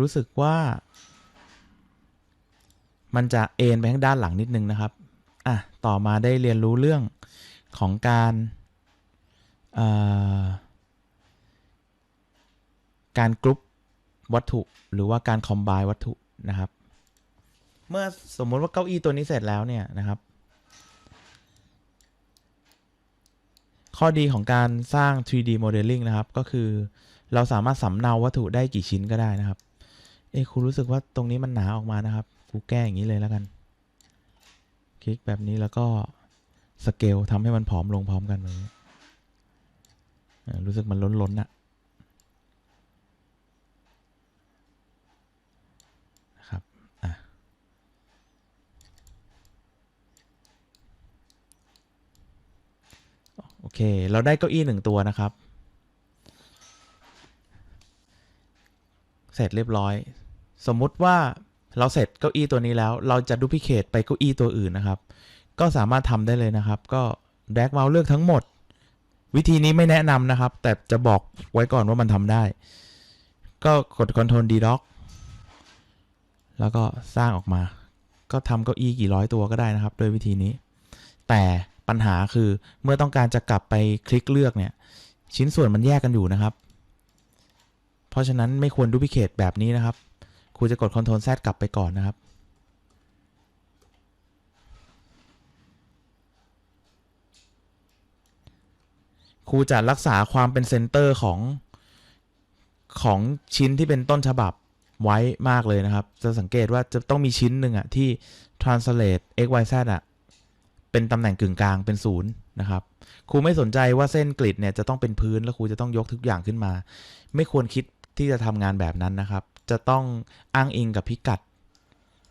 รู้สึกว่า มันจะเอ็นไปข้างด้านหลังนิดนึงนะครับ อะ ต่อมาได้เรียนรู้เรื่องของการการกรุ๊ปวัตถุหรือว่าการคอมไบวัตถุนะครับ เมื่อสมมติว่าเก้าอี้ตัวนี้เสร็จแล้วเนี่ยนะครับ ข้อดีของการสร้าง 3D modeling นะครับ ก็คือเราสามารถสำเนาวัตถุได้กี่ชิ้นก็ได้นะครับ เอ้ครูรู้สึกว่าตรงนี้มันหนาออกมานะครับครูแก้อย่างนี้เลยแล้วกัน คลิกแบบนี้แล้วก็สเกลทำให้มันผอมลงพร้อมกันแบบนี้รู้สึกมันล้นๆน่ะนะครับอะโอเค เราได้เก้าอี้หนึ่งตัวนะครับ เสร็จเรียบร้อย สมมุติว่าเราเสร็จเก้าอี้ตัวนี้แล้ว เราจะดูพิเคทไปเก้าอี้ตัวอื่นนะครับ ก็สามารถทำได้เลยนะครับ ก็แดกเมาส์เลือกทั้งหมด วิธีนี้ไม่แนะนำนะครับ แต่จะบอกไว้ก่อนว่ามันทำได้ ก็กด Ctrl D Dock แล้วก็สร้างออกมา ก็ทำเก้าอี้กี่ร้อยตัวก็ได้นะครับ โดยวิธีนี้ แต่ปัญหาคือเมื่อต้องการจะกลับไปคลิกเลือกเนี่ย ชิ้นส่วนมันแยกกันอยู่นะครับ เพราะฉะนั้นไม่ควรดูพิเคทแบบนี้นะครับ ครูจะกด Ctrl Z กลับไปก่อนนะครับ ครูจะรักษาความเป็นเซนเตอร์ของของชิ้นที่เป็นต้นฉบับไว้มากเลยนะครับ จะสังเกตว่าจะต้องมีชิ้นหนึ่งอะที่ translate x y z อะเป็นตำแหน่งกึ่งกลางเป็นศูนย์นะครับ ครูไม่สนใจว่าเส้นกริดเนี่ยจะต้องเป็นพื้นแล้วครูจะต้องยกทุกอย่างขึ้นมา ไม่ควรคิดที่จะทำงานแบบนั้นนะครับ จะต้องอ้างอิงกับพิกัด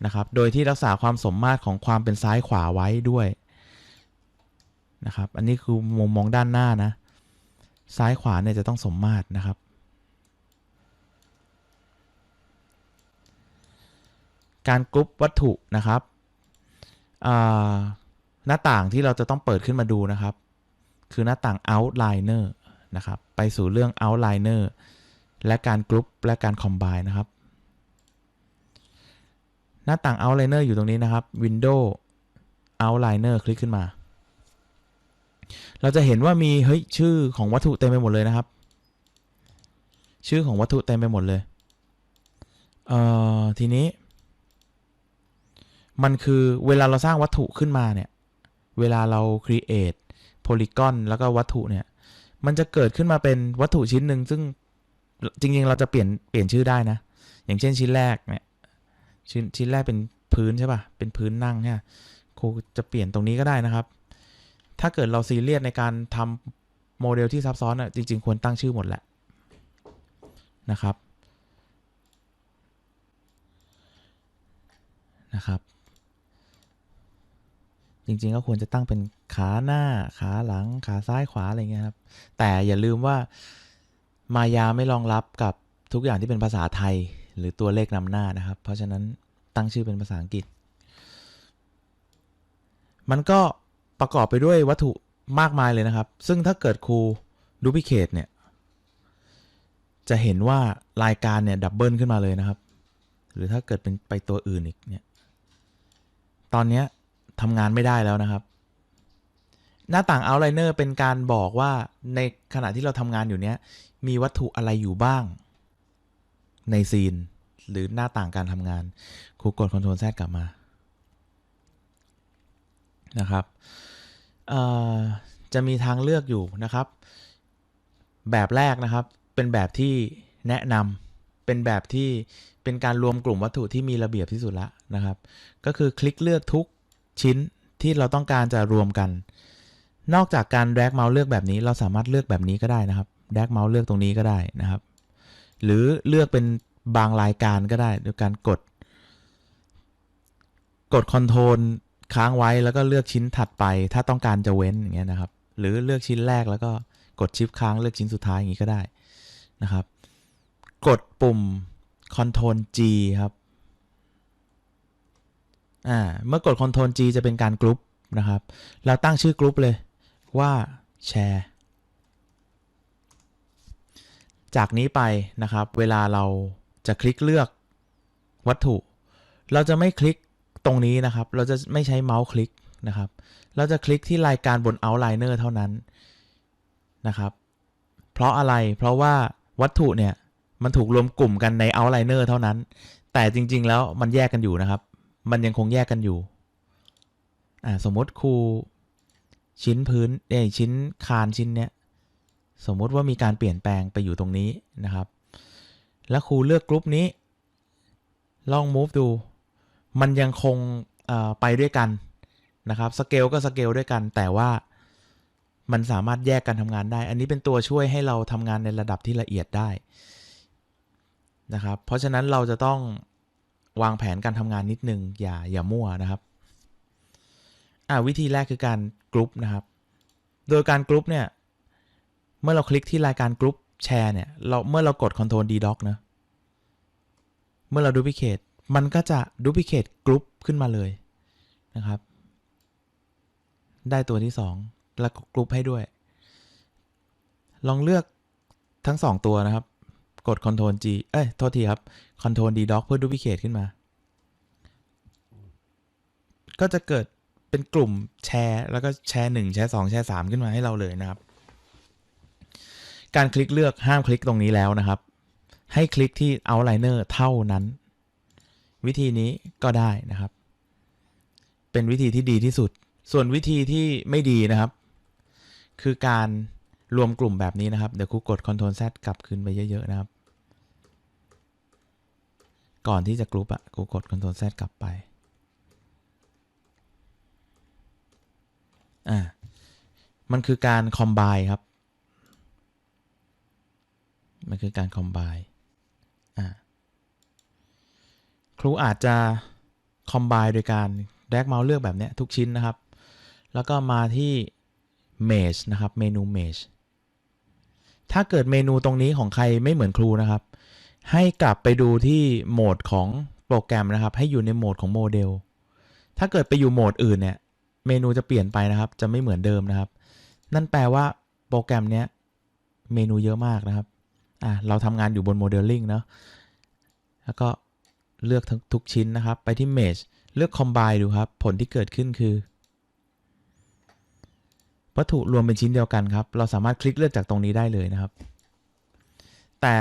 นะครับ โดยที่รักษาความสมมาตรของความเป็นซ้ายขวาไว้ด้วยนะครับ อันนี้คือมุมมองด้านหน้านะ ซ้ายขวาเนี่ยจะต้องสมมาตรนะครับ การกรุ๊ปวัตถุนะครับหน้าต่างที่เราจะต้องเปิดขึ้นมาดูนะครับ คือหน้าต่าง outliner นะครับ ไปสู่เรื่อง outliner และการกรุ๊ปและการ combine นะครับ หน้าต่าง outliner อยู่ตรงนี้นะครับ window outliner คลิกขึ้นมา เราจะเห็นว่ามีเฮ้ยชื่อของวัตถุเต็มไปหมดเลยนะครับ ชื่อของวัตถุเต็มไปหมดเลย เอ่อ ทีนี้ มันคือเวลาเราสร้างวัตถุขึ้นมาเนี่ย เวลาเรา create polygon แล้วก็วัตถุเนี่ย มันจะเกิดขึ้นมาเป็นวัตถุชิ้นหนึ่งซึ่ง จริงๆ เราจะเปลี่ยนเปลี่ยนชื่อได้นะ อย่างเช่นชิ้นแรกเนี่ยชิ้นชิ้นแรกเป็นพื้นใช่ป่ะ เป็นพื้นนั่งเนี่ยครูจะเปลี่ยนตรงนี้ก็ได้นะครับ ถ้าเกิดเราซีเรียสในการทำโมเดลที่ซับซ้อนอะจริง ๆ ควรตั้งชื่อหมดแหละนะครับนะครับ จริงๆก็ควรจะตั้งเป็นขาหน้าขาหลังขาซ้ายขวาอะไรเงี้ยครับ แต่อย่าลืมว่า มายาไม่รองรับกับทุกอย่างที่เป็นภาษาไทย หรือตัวเลขนำหน้านะครับ เพราะฉะนั้นตั้งชื่อเป็นภาษาอังกฤษ มันก็ประกอบไปด้วยวัตถุมากมายเลยนะครับ ซึ่งถ้าเกิดครูดูพิเคทเนี่ย จะเห็นว่ารายการเนี่ยดับเบิลขึ้นมาเลยนะครับ หรือถ้าเกิดเป็นไปตัวอื่นอีกเนี่ย ตอนนี้ทำงานไม่ได้แล้วนะครับ หน้าต่าง outliner เป็นการบอกว่าในขณะที่เราทำงานอยู่เนี้ย มีวัตถุอะไรอยู่บ้าง ในซีน หรือหน้าต่างการทำงานครูกด Ctrl Z กลับมานะครับจะมีทางเลือกอยู่นะครับ แบบแรกนะครับ เป็นแบบที่แนะนำเป็นแบบที่เป็นการรวมกลุ่มวัตถุที่มีระเบียบที่สุดละนะครับ ก็คือคลิกเลือกทุกชิ้นที่เราต้องการจะรวมกัน นอกจากการ drag mouse เลือกแบบนี้ เราสามารถเลือกแบบนี้ก็ได้นะครับ drag mouse เลือกตรงนี้ก็ได้นะครับ หรือเลือกเป็นบางรายการก็ได้โดยการกด กด Ctrl ค้างไว้แล้วก็เลือกชิ้นถัดไป ถ้าต้องการจะเว้นอย่างเงี้ยนะครับ หรือเลือกชิ้นแรกแล้วก็กดชิปค้างเลือกชิ้นสุดท้ายอย่างงี้ก็ได้นะครับ กดปุ่ม Ctrl G ครับอ่าเมื่อกด Ctrl G จะเป็นการกรุ๊ปนะครับ เราตั้งชื่อกรุ๊ปเลย ว่าแชร์จากนี้ไปนะครับ เวลาเราจะคลิกเลือกวัตถุ เราจะไม่คลิกตรงนี้นะครับ เราจะไม่ใช้เมาส์คลิกนะครับ เราจะคลิกที่รายการบน outliner เท่านั้นนะครับ เพราะอะไรเพราะว่าวัตถุเนี่ยมันถูกรวมกลุ่มกันใน outliner เท่านั้น แต่จริง ๆ แล้วมันแยกกันอยู่นะครับ มันยังคงแยกกันอยู่ อ่าสมมติครู ชิ้นพื้นเอ้ชิ้นคานชิ้นเนี้ยสมมุติว่ามีการเปลี่ยนแปลงไปอยู่ตรงนี้นะครับ แล้วครูเลือกกรุ๊ปนี้ ลอง move ดู มันยังคงไปด้วยกันนะครับสเกลก็สเกลด้วยกัน แต่ว่ามันสามารถแยกกันทำงานได้ อันนี้เป็นตัวช่วยให้เราทำงานในระดับที่ละเอียดได้นะครับ เพราะฉะนั้นเราจะต้องวางแผนการทำงานนิดนึงอย่าอย่ามั่วนะครับ อ่าวิธีแรกคือการกรุ๊ปนะครับ โดยการกรุ๊ปเนี่ย เมื่อเราคลิกที่รายการกรุ๊ปแชร์เนี่ย เราเมื่อเรากด Ctrl D Doc นะ เมื่อเรา Duplicate มันก็จะ Duplicate กรุ๊ปขึ้นมาเลยนะครับ ได้ตัวที่ 2 แล้วก็กรุ๊ปให้ด้วย ลองเลือกทั้ง 2 ตัวนะครับ กด Ctrl G เอ้ย โทษทีครับ Ctrl D Doc เพื่อ Duplicate ขึ้นมา ก็จะเกิด เป็นกลุ่มแชร์ แล้วก็แชร์1แชร์2แชร์3ขึ้นมาให้เราเลยนะครับ การคลิกเลือกห้ามคลิกตรงนี้แล้วนะครับ ให้คลิกที่ outliner เท่านั้น วิธีนี้ก็ได้นะครับ เป็นวิธีที่ดีที่สุด ส่วนวิธีที่ไม่ดีนะครับ คือการรวมกลุ่มแบบนี้นะครับ เดี๋ยวครูกด Ctrl Z กลับคืนไปเยอะๆนะครับ ก่อนที่จะกรุ๊ปอะครูกด Ctrl Z กลับไป อ่ามันคือการ combine ครับ มันคือการ combine อ่าครูอาจจะ combine โดยการ drag mouse เลือกแบบนี้ทุกชิ้นนะครับ แล้วก็มาที่ mesh นะครับ เมนู mesh ถ้าเกิดเมนูตรงนี้ของใครไม่เหมือนครูนะครับ ให้กลับไปดูที่โหมดของโปรแกรมนะครับ ให้อยู่ในโหมดของโมเดล ถ้าเกิดไปอยู่โหมดอื่นเนี่ย เมนูจะเปลี่ยนไปนะครับ จะไม่เหมือนเดิมนะครับ นั่นแปลว่าโปรแกรมเนี้ยเมนูเยอะมากนะครับอ่าเราทำงานอยู่บนโมเดลลิ่งเนาะแล้วก็เลือกทั้งทุกชิ้นนะครับ ไปที่ Mesh เลือก Combine ดูครับ ผลที่เกิดขึ้นคือ วัตถุรวมเป็นชิ้นเดียวกันครับ เราสามารถคลิกเลือกจากตรงนี้ได้เลยนะครับ แต่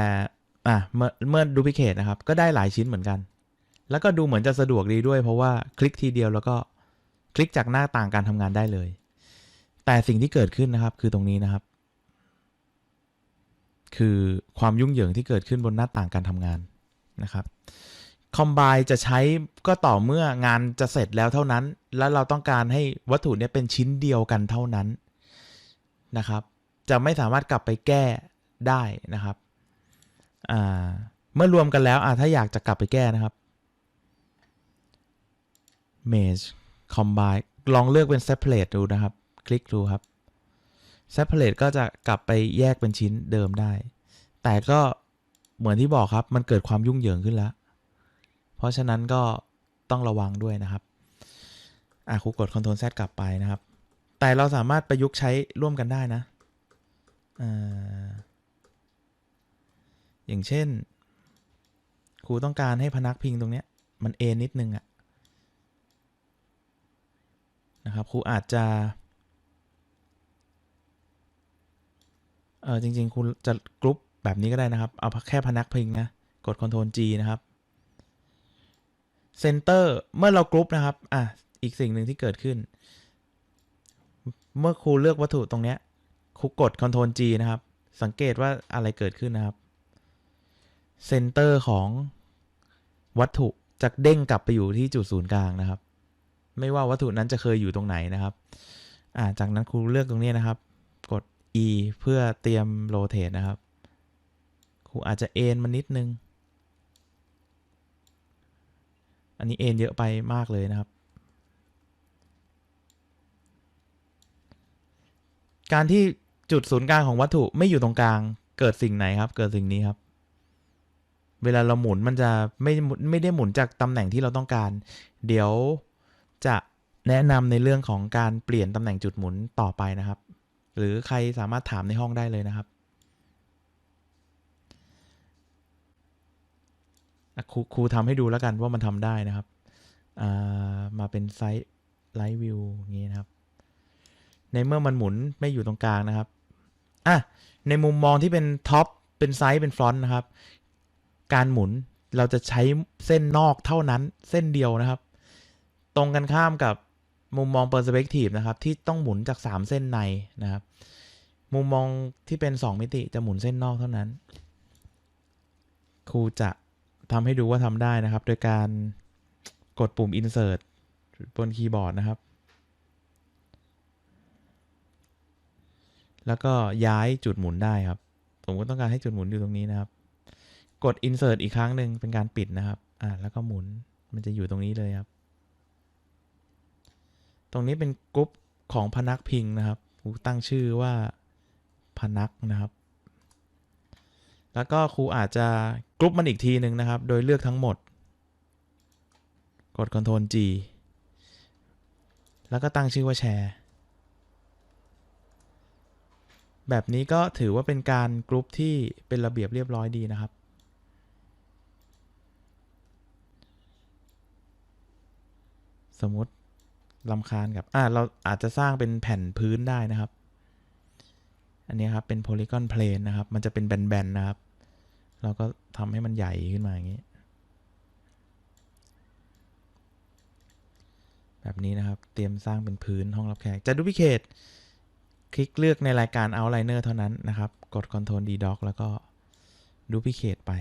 อะเมื่อเมื่อ Duplicate นะครับ ก็ได้หลายชิ้นเหมือนกัน แล้วก็ดูเหมือนจะสะดวกดีด้วยเพราะว่าคลิกทีเดียวแล้วก็ คลิกจากหน้าต่างการทำงานได้เลย แต่สิ่งที่เกิดขึ้นนะครับคือตรงนี้นะครับ คือความยุ่งเหยิงที่เกิดขึ้นบนหน้าต่างการทำงานนะครับ Combine จะใช้ก็ต่อเมื่องานจะเสร็จแล้วเท่านั้น แล้วเราต้องการให้วัตถุนี้เป็นชิ้นเดียวกันเท่านั้นนะครับ จะไม่สามารถกลับไปแก้ได้นะครับเมื่อรวมกันแล้วถ้าอยากจะกลับไปแก้นะครับ Mesh Combine ลองเลือกเป็น Separate ดูนะครับ คลิกดูครับ Separate ก็จะกลับไปแยกเป็นชิ้นเดิมได้ แต่ก็เหมือนที่บอกครับ มันเกิดความยุ่งเหยิงขึ้นแล้ว เพราะฉะนั้นก็ต้องระวังด้วยนะครับอะครูกด Ctrl Z กลับไปนะครับ แต่เราสามารถประยุกต์ใช้ร่วมกันได้นะออย่างเช่น ครูต้องการให้พนักพิงตรงเนี้ย มันเอ็นนิดนึงอะ นะครับครูอาจจะเออจริงๆ คุณจะกรุ๊ปแบบนี้ก็ได้นะครับ เอาแค่พนักพิงนะ กด Ctrl G นะครับ Center เมื่อเรากรุ๊ปนะครับ อะ อีกสิ่งหนึ่งที่เกิดขึ้น เมื่อครูเลือกวัตถุตรงเนี้ยครูกด Ctrl G นะครับ สังเกตว่าอะไรเกิดขึ้นนะครับ Center ของวัตถุจะเด้งกลับไปอยู่ที่จุดศูนย์กลางนะครับ ไม่ว่าวัตถุนั้นจะเคยอยู่ตรงไหนนะครับอ่าจากนั้นครูเลือกตรงนี้นะครับ กด E เพื่อเตรียมโรเต e นะครับ ครูอาจจะเอ็นมันนิดนึง อันนี้เอ็นเยอะไปมากเลยนะครับ การที่จุดศูนย์กลางของวัตถุไม่อยู่ตรงกลาง เกิดสิ่งไหนครับ เกิดสิ่งนี้ครับ เวลาเราหมุนมันจะไม่ไม่ได้หมุนจากตำแหน่งที่เราต้องการ เดี๋ยว จะแนะนำในเรื่องของการเปลี่ยนตำแหน่งจุดหมุนต่อไปนะครับ หรือใครสามารถถามในห้องได้เลยนะครับครูครูทำให้ดูแล้วกันว่ามันทำได้นะครับามาเป็นไซส์ไลท์วิวอย่างนี้นะครับ ในเมื่อมันหมุนไม่อยู่ตรงกลางนะครับอะในมุมมองที่เป็นท็อปเป็นไซส์เป็นฟรอนต์นะครับ การหมุนเราจะใช้เส้นนอกเท่านั้นเส้นเดียวนะครับ ตรงกันข้ามกับมุมมองเปอร์สเปกทีฟนะครับ ที่ต้องหมุนจาก 3 เส้นในนะครับ มุมมองที่เป็น 2 มิติจะหมุนเส้นนอกเท่านั้น ครูจะทำให้ดูว่าทำได้นะครับ โดยการกดปุ่ม insert บนคีย์บอร์ดนะครับ แล้วก็ย้ายจุดหมุนได้ครับ ผมก็ต้องการให้จุดหมุนอยู่ตรงนี้นะครับ กด insert อีกครั้งหนึ่งเป็นการปิดนะครับ อ่าแล้วก็หมุน มันจะอยู่ตรงนี้เลยครับ ตรงนี้เป็นกรุ๊ปของพนักพิงนะครับครูตั้งชื่อว่าพนักนะครับ แล้วก็ครูอาจจะกรุ๊ปมันอีกทีหนึ่งนะครับ โดยเลือกทั้งหมด กด Ctrl G แล้วก็ตั้งชื่อว่าแชร์ แบบนี้ก็ถือว่าเป็นการกรุ๊ปที่เป็นระเบียบเรียบร้อยดีนะครับสมมติ ลำคาญกับอ่าเราอาจจะสร้างเป็นแผ่นพื้นได้นะครับ อันนี้ครับเป็น polygon plane นะครับ มันจะเป็นแบนๆนะครับ เราก็ทำให้มันใหญ่ขึ้นมาอย่างนี้ แบบนี้นะครับ เตรียมสร้างเป็นพื้นห้องรับแขก จะ duplicate คลิกเลือกในรายการ outliner เท่านั้นนะครับ กด Ctrl D doc แล้วก็ duplicate ไป